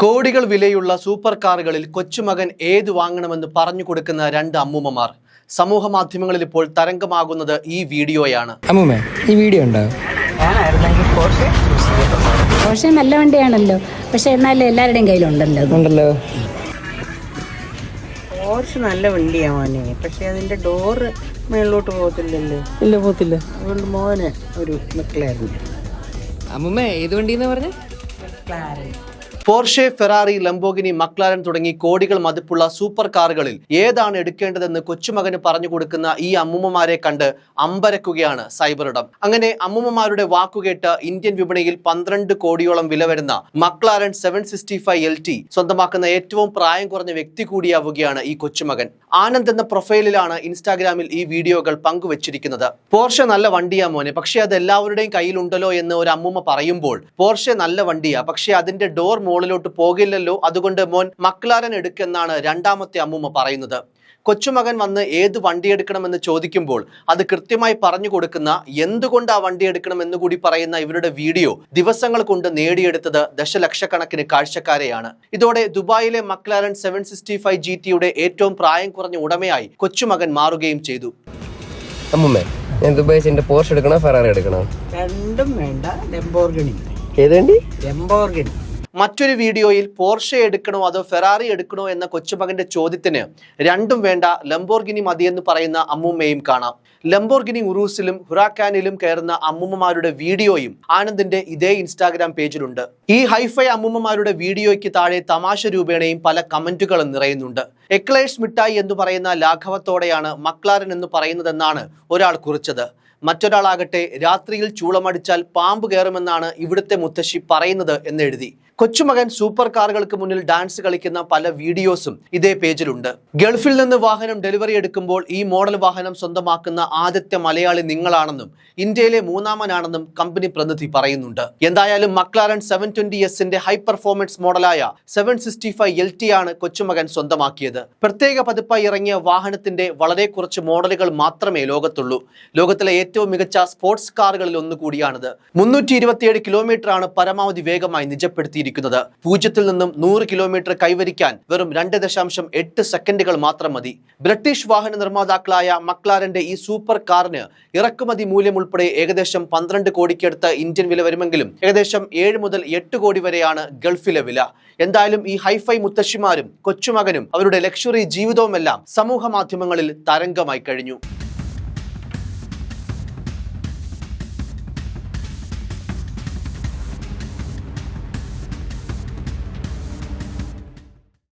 കോടികൾ വിലയുള്ള സൂപ്പർ കാറുകളിൽ കൊച്ചുമകൻ ഏത് വാങ്ങണമെന്ന് പറഞ്ഞു കൊടുക്കുന്ന രണ്ട് അമ്മൂമ്മമാർ. സമൂഹ മാധ്യമങ്ങളിൽ ഇപ്പോൾ തരംഗമാകുന്നത് ഈ വീഡിയോയാണ്. അമ്മൂമ്മ ഈ വീഡിയോ ഉണ്ടോ? പോർഷെ നല്ല വണ്ടിയാണല്ലോ. പക്ഷെ എന്നാലും എല്ലാവരുടെയും കയ്യിലുണ്ടല്ലോ. ഉണ്ടല്ലോ. പോർഷ് നല്ല വണ്ടിയാ മോനെ. പക്ഷെ അതിന്റെ ഡോറ് മേളിലോട്ട് പോകത്തില്ലല്ലോ. ഇല്ല പോത്തില്ല അതുകൊണ്ട് മോനെ ഒരു മെക്ലായിരുന്നു അമ്മൂമ്മ ഏത് വണ്ടിന്ന് പറഞ്ഞ? പോർഷെ ഫെറാറി ലംബോഗിനി മക്ലാരൻ തുടങ്ങി കോടികൾ മതിപ്പുള്ള സൂപ്പർ കാറുകളിൽ ഏതാണ് എടുക്കേണ്ടതെന്ന് കൊച്ചുമകന് പറഞ്ഞു കൊടുക്കുന്ന ഈ അമ്മുമ്മമാരെ കണ്ട് അമ്പരക്കുകയാണ് സൈബറിടം അങ്ങനെ അമ്മുമ്മമാരുടെ വാക്കുകേട്ട് ഇന്ത്യൻ വിപണിയിൽ പന്ത്രണ്ട് കോടിയോളം വില വരുന്ന McLaren seven sixty five L T സ്വന്തമാക്കുന്ന ഏറ്റവും പ്രായം കുറഞ്ഞ വ്യക്തി കൂടിയാവുകയാണ് ഈ കൊച്ചുമകൻ. ആനന്ദ് എന്ന പ്രൊഫൈലിലാണ് ഇൻസ്റ്റാഗ്രാമിൽ ഈ വീഡിയോകൾ പങ്കുവച്ചിരിക്കുന്നത്. പോർഷെ നല്ല വണ്ടിയാ മോനെ പക്ഷേ അത് എല്ലാവരുടെയും കയ്യിലുണ്ടല്ലോ എന്ന് ഒരു അമ്മുമ്മ പറയുമ്പോൾ പോർഷെ നല്ല വണ്ടിയാ പക്ഷേ അതിന്റെ ഡോർ മുകളിലോട്ട് പോകില്ലല്ലോ. അതുകൊണ്ട് മോൻ മക്ലാരൻ എടുക്കെന്നാണ് രണ്ടാമത്തെ അമ്മൂമ്മ പറയുന്നത്. കൊച്ചുമകൻ വന്ന് ഏത് വണ്ടി എടുക്കണമെന്ന് ചോദിക്കുമ്പോൾ അത് കൃത്യമായി പറഞ്ഞു കൊടുക്കുന്ന എന്തുകൊണ്ട് ആ വണ്ടി എടുക്കണമെന്ന് കൂടി പറയുന്ന ഇവരുടെ വീഡിയോ ദിവസങ്ങൾ കൊണ്ട് നേടിയെടുത്തത് ദശലക്ഷക്കണക്കിന് കാഴ്ചക്കാരെയാണ്. ഇതോടെ ദുബായിലെ McLaren seven sixty five G ടിയുടെ ഏറ്റവും പ്രായം കുറഞ്ഞ ഉടമയായി കൊച്ചുമകൻ മാറുകയും ചെയ്തു. അമ്മൂമ്മ ഞാൻ പോർഷ് എടുക്കണോ ഫെറാറി എടുക്കണോ? രണ്ടും വേണ്ട മറ്റൊരു വീഡിയോയിൽ പോർഷെ എടുക്കണോ അതോ ഫെറാറി എടുക്കണോ എന്ന കൊച്ചുമകന്റെ ചോദ്യത്തിന് രണ്ടും വേണ്ട ലംബോർഗിനി മതിയെന്ന് പറയുന്ന അമ്മൂമ്മയും കാണാം. ലംബോർഗിനി ഉറൂസിലും ഹുറാക്കാനിലും കയറുന്ന അമ്മൂമ്മമാരുടെ വീഡിയോയും ആനന്ദിന്റെ ഇതേ ഇൻസ്റ്റാഗ്രാം പേജിലുണ്ട്. ഈ ഹൈഫൈ അമ്മൂമ്മമാരുടെ വീഡിയോയ്ക്ക് താഴെ തമാശ രൂപേണയും പല കമന്റുകളും നിറയുന്നുണ്ട്. എക്ലേഴ്സ് മിഠായി എന്ന് പറയുന്ന ലാഘവത്തോടെയാണ് മക്ലാരൻ എന്ന് പറയുന്നതെന്നാണ് ഒരാൾ കുറിച്ചത്. മറ്റൊരാളാകട്ടെ രാത്രിയിൽ ചൂളമടിച്ചാൽ പാമ്പ് കയറുമെന്നാണ് ഇവിടുത്തെ മുത്തശ്ശി പറയുന്നത് എന്നെഴുതി കൊച്ചുമകൻ സൂപ്പർ കാറുകൾക്ക് മുന്നിൽ ഡാൻസ് കളിക്കുന്ന പല വീഡിയോസും ഇതേ പേജിലുണ്ട്. ഗൾഫിൽ നിന്ന് വാഹനം ഡെലിവറി എടുക്കുമ്പോൾ ഈ മോഡൽ വാഹനം സ്വന്തമാക്കുന്ന ആദ്യത്തെ മലയാളി നിങ്ങളാണെന്നും ഇന്ത്യയിലെ മൂന്നാമനാണെന്നും കമ്പനി പ്രതിനിധി പറയുന്നുണ്ട്. എന്തായാലും മക്ലാരൻ സെവൻ ട്വന്റി എസിന്റെ high performance മോഡലായ seven sixty five L T ആണ് കൊച്ചുമകൻ സ്വന്തമാക്കിയത്. പ്രത്യേക പതിപ്പായി ഇറങ്ങിയ വാഹനത്തിന്റെ വളരെ കുറച്ച് മോഡലുകൾ മാത്രമേ ലോകത്തുള്ളൂ. ലോകത്തിലെ ഏറ്റവും മികച്ച സ്പോർട്സ് കാറുകളിൽ ഒന്നുകൂടിയാണിത്. മുന്നൂറ്റി ഇരുപത്തിയേഴ് കിലോമീറ്റർ ആണ് പരമാവധി വേഗമായി നിജപ്പെടുത്തിയിരിക്കുന്നത് പൂജ്യത്തിൽ നിന്നും നൂറ് കിലോമീറ്റർ കൈവരിക്കാൻ വെറും രണ്ട് ദശാംശം എട്ട് സെക്കൻഡുകൾ മാത്രം മതി. ബ്രിട്ടീഷ് വാഹന നിർമ്മാതാക്കളായ മക്ലാരന്റെ ഈ സൂപ്പർ കാറിന് ഇറക്കുമതി മൂല്യം ഉൾപ്പെടെ ഏകദേശം പന്ത്രണ്ട് കോടിക്കടുത്ത് ഇന്ത്യൻ വില വരുമെങ്കിലും ഏകദേശം ഏഴ് മുതൽ എട്ട് കോടി വരെയാണ് ഗൾഫിലെ വില. എന്തായാലും ഈ ഹൈഫൈ മുത്തശ്ശിമാരും കൊച്ചുമകനും അവരുടെ ലക്ഷറി ജീവിതവുമെല്ലാം സമൂഹ മാധ്യമങ്ങളിൽ തരംഗമായി കഴിഞ്ഞു.